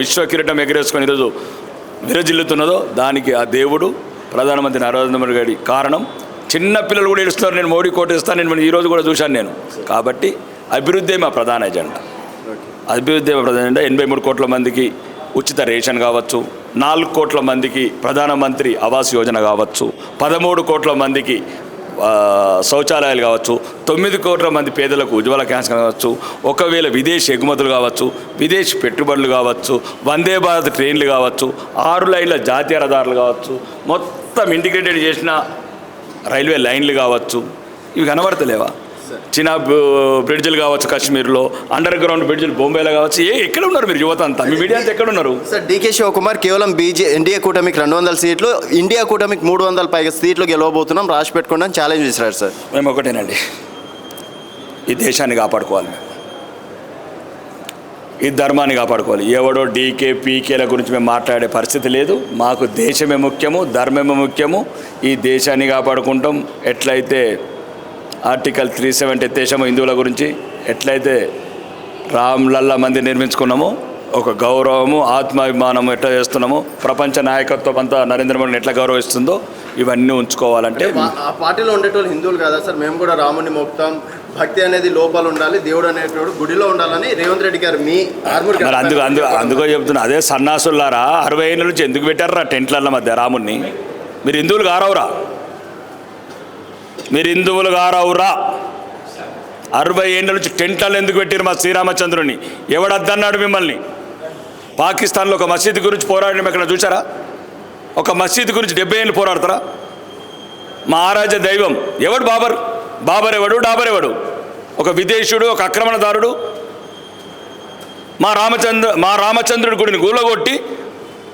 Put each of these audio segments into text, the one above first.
విశ్వ కిరీటం ఎగరేసుకొని ఈరోజు విరజిల్లుతున్నదో దానికి ఆ దేవుడు ప్రధానమంత్రి నరేంద్ర మోడీ గారి కారణం. చిన్న పిల్లలు కూడా ఏడుస్తున్నారు నేను మోడీ కోటేస్తాను నేను ఈరోజు కూడా చూశాను నేను. కాబట్టి అభివృద్ధి మా ప్రధాన ఎజెండా. అభివృద్ధి ప్రధాన ఎజెండా. ఎనభై మూడు కోట్ల మందికి ఉచిత రేషన్ కావచ్చు నాలుగు కోట్ల మందికి ప్రధానమంత్రి ఆవాస్ యోజన కావచ్చు పదమూడు కోట్ల మందికి శౌచాలయాలు కావచ్చు తొమ్మిది కోట్ల మంది పేదలకు ఉజ్వల క్యాన్సర్ కావచ్చు ఒకవేళ విదేశీ ఎగుమతులు కావచ్చు విదేశీ పెట్టుబడులు కావచ్చు వందే భారత్ ట్రైన్లు కావచ్చు ఆరు లైన్ల జాతీయ రహదారులు కావచ్చు మొత్తం ఇంటిగ్రేటెడ్ చేసిన రైల్వే లైన్లు కావచ్చు ఇవి కనబడతలేవా? చిన్న బ్రిడ్జిలు కావచ్చు కాశ్మీర్లో అండర్ గ్రౌండ్ బ్రిడ్జిలు బొంబాయిలో కావచ్చు ఏ ఎక్కడ ఉన్నారు మీరు యువత అంతా? మీ మీడియా అంతా ఎక్కడ ఉన్నారు? సార్ డీకే శివకుమార్ కేవలం బీజే ఎన్డీఏ కూటమికి రెండు వందల సీట్లు ఇండియా కూటమికి మూడు వందల పైగా సీట్లు గెలవబోతున్నాం రాసి పెట్టుకోండి అని ఛాలెంజ్ చేశారు సార్. మేము ఒకటేనండి. ఈ దేశాన్ని కాపాడుకోవాలి మేము. ఈ ధర్మాన్ని కాపాడుకోవాలి. ఎవడో డీకే పీకేల గురించి మేము మాట్లాడే పరిస్థితి లేదు. మాకు దేశమే ముఖ్యము ధర్మమే ముఖ్యము. ఈ దేశాన్ని కాపాడుకుంటాం. ఎట్లయితే ఆర్టికల్ త్రీ సెవెంటీ ఎత్తేసామో హిందువుల గురించి ఎట్లయితే రామ్లల్లా మంది నిర్మించుకున్నామో ఒక గౌరవము ఆత్మాభిమానం ఎట్లా చేస్తున్నామో ప్రపంచ నాయకత్వం అంతా నరేంద్ర మోడీని ఎట్లా గౌరవిస్తుందో ఇవన్నీ ఉంచుకోవాలంటే ఆ పార్టీలో ఉండేటోళ్ళు హిందువులు కదా సార్? మేము కూడా రాముని మొక్తాం భక్తి అనేది లోపల ఉండాలి దేవుడు అనేటోడు గుడిలో ఉండాలని రేవంత్ రెడ్డి గారు మీ మరి అందుకు అందుకు అందుకో చెప్తున్నా అదే సన్నాసులారా అరవై ఏళ్ళ నుంచి ఎందుకు పెట్టారా టెంట్ల మధ్య రాముణ్ణి? మీరు హిందువులు గారవురా మీరు హిందువులు గారవురా. అరవై ఏళ్ళ నుంచి టెంట్లలో ఎందుకు పెట్టారు మా శ్రీరామచంద్రుని? ఎవడద్దన్నాడు మిమ్మల్ని? పాకిస్తాన్లో ఒక మసీదు గురించి పోరాడడం ఎక్కడ చూసారా ఒక మసీదు గురించి డెబ్బై ఏళ్ళు పోరాడతారా? మా ఆరాధ్య దైవం. ఎవడు బాబర్? బాబర్ ఎవడు? డాబర్ ఎవడు? ఒక విదేశీయుడు ఒక ఆక్రమణదారుడు. మా రామచంద్ర మా రామచంద్రుడి గుడిని గూలగొట్టి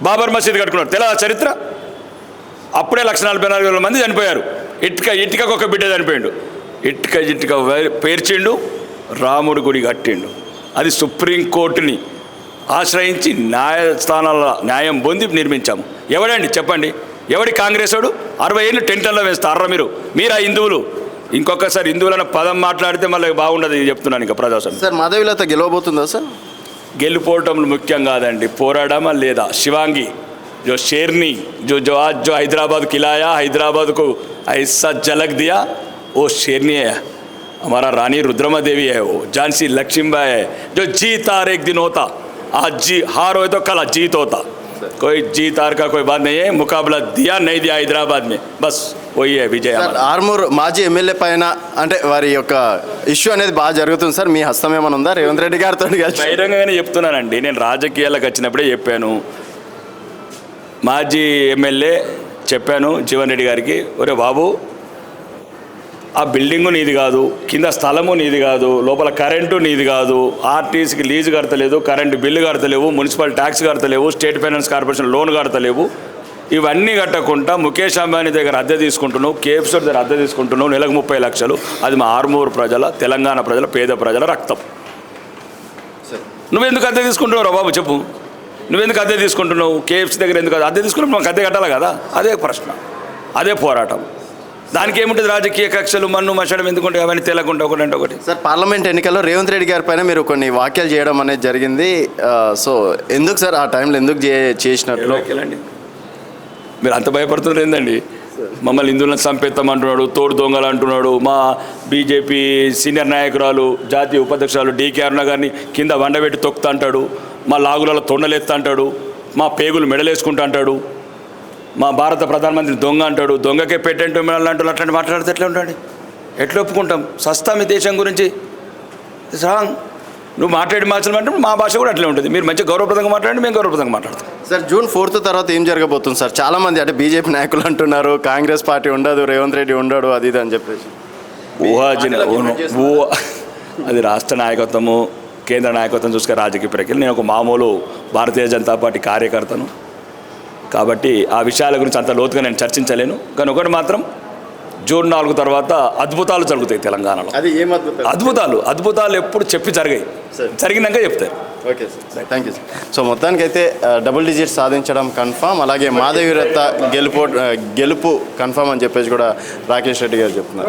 బాబర్ మసీదు కట్టుకున్నాడు తెల చరిత్ర? అప్పుడే లక్ష నలభై నాలుగు వేల మంది చనిపోయారు. ఇటుక ఇటుకకు ఒక బిడ్డ చనిపోయిండు. ఇటుక ఇటుక పేర్చిండు రాముడి గుడి కట్టిండు. అది సుప్రీంకోర్టుని ఆశ్రయించి న్యాయస్థానాల న్యాయం పొంది నిర్మించాము. ఎవడండి? చెప్పండి. ఎవడి కాంగ్రెస్ వాడు? అరవై ఏళ్ళు టెంట్లలో వేస్తారా మీరు? మీరా హిందువులు? ఇంకొకసారి హిందువులన్న పదం మాట్లాడితే మళ్ళీ బాగుండదు చెప్తున్నాను ఇంకా ప్రజాస్వామ్యం. సార్ మాధవిలత గెలవబోతుందా సార్? గెలుపోవటం ముఖ్యం కాదండి. పోరాడమా లేదా? శివాంగి जो शेरनी जो जो आज जो हैदराबाद खिलाया हैदराबाद को ऐसा झलक दिया वो शेरनी है हमारा रानी रुद्रमा देवी है वो झांसी लक्ष्मीबाई है जो जीत हार एक दिन होता आज जी हार हो तो कल जीत होता कोई जीत हार का कोई बात नहीं है मुकाबला दिया नहीं दिया हैदराबाद में बस वही है विजय సార్ हमारा ఆర్మూర్ మాజీ ఎమ్మెల్యే పైన అంటే వారి యొక్క ఇష్యూ అనేది బాగా జరుగుతుంది సార్ మీ హస్తం ఏమైనా ఉందా రేవంత్ రెడ్డి గారితో కలిసి బహిరంగంగానే చెప్తున్నానండి నేను రాజకీయాలకు వచ్చినప్పుడే చెప్పాను మాజీ ఎమ్మెల్యే చెప్పాను జీవన్ రెడ్డి గారికి ఒరే బాబు ఆ బిల్డింగు నీది కాదు కింద స్థలము నీది కాదు లోపల కరెంటు నీది కాదు ఆర్టీసీకి లీజు కడతలేదు కరెంటు బిల్లు కడతలేవు మున్సిపల్ ట్యాక్స్ కడతలేవు స్టేట్ ఫైనాన్స్ కార్పొరేషన్ లోన్ కడతలేవు ఇవన్నీ కట్టకుండా ముఖేష్ అంబానీ దగ్గర అద్దె తీసుకుంటున్నావు కేఎఫ్సీ దగ్గర అద్దె తీసుకుంటున్నావు నెలకు ముప్పై లక్షలు. అది మా ఆర్మూరు ప్రజల తెలంగాణ ప్రజల పేద ప్రజల రక్తం. నువ్వెందుకు అద్దె తీసుకుంటున్నావు బాబు చెప్పు. నువ్వెందుకు అద్దె తీసుకుంటున్నావు? కేఎఫ్సీ దగ్గర ఎందుకు అద్దె తీసుకుంటున్నావు మాకు అద్దె కట్టాలి కదా? అదే ప్రశ్న. అదే పోరాటం. దానికి ఏముంటుంది రాజకీయ కక్షలు మన్ను మచ్చడం ఎందుకుంటే అవన్నీ తెలకుండా ఒకటంటే ఒకటి. సార్ పార్లమెంట్ ఎన్నికల్లో రేవంత్ రెడ్డి గారి పైన మీరు కొన్ని వ్యాఖ్యలు చేయడం అనేది జరిగింది. సో ఎందుకు సార్ ఆ టైంలో ఎందుకు చే- చేసినట్లు? మీరు అంత భయపడుతున్నారు ఏందండి? మమ్మల్ని హిందువులను చంపేస్తాం అంటున్నాడు తోడు దొంగలు అంటున్నాడు. మా బీజేపీ సీనియర్ నాయకురాలు జాతీయ ఉపాధ్యక్షురాలు డీకే అరుణ గారిని కింద వండబెట్టి తొక్కుతా అంటాడు. మా లాగులలో తొండలేస్తా అంటాడు మా పేగులు మెడలేసుకుంటా అంటాడు మా భారత ప్రధానమంత్రి దొంగ అంటాడు దొంగకే పేటెంట్ మిమ్మల్ని అంటాడు అట్లాంటి మాట్లాడితే ఎట్లా ఉంటాడు ఎట్లా ఒప్పుకుంటాం? సస్తా మీ దేశం గురించి. రాంగ్ నువ్వు మాట్లాడి మార్చడం మా భాష కూడా అట్లే ఉంటుంది. మీరు మంచిగా గౌరవప్రదంగా మాట్లాడండి మేము గౌరవప్రదంగా మాట్లాడతాం. సార్ జూన్ ఫోర్త్ తర్వాత ఏం జరగబోతుంది సార్? చాలా మంది అంటే బీజేపీ నాయకులు అంటున్నారు కాంగ్రెస్ పార్టీ ఉండదు రేవంత్ రెడ్డి ఉండడు అది ఇది అని చెప్పేసి. ఊహాజన అది రాష్ట్ర నాయకత్వము. కేంద్ర నాయకత్వం చూసుకునే రాజకీయ ప్రక్రియ నేను ఒక మామూలు భారతీయ జనతా పార్టీ కార్యకర్తను. కాబట్టి ఆ విషయాల గురించి అంత లోతుగా నేను చర్చించలేను. కానీ ఒకటి మాత్రం జూన్ నాలుగు తర్వాత అద్భుతాలు జరుగుతాయి తెలంగాణలో. అది ఏం అద్భుతం అద్భుతాలు అద్భుతాలు ఎప్పుడు చెప్పి జరిగాయి. జరిగినాక చెప్తారు. Okay sir. Thank you sir so మొత్తానికైతే ఆ, డబుల్ డిజిట్ సాధించడం కన్ఫామ్ అలాగే మాధవీరత్త గెలుపు గెలుపు కన్ఫామ్ అని చెప్పేసి కూడా రాకేష్ రెడ్డి గారు చెప్తున్నారు.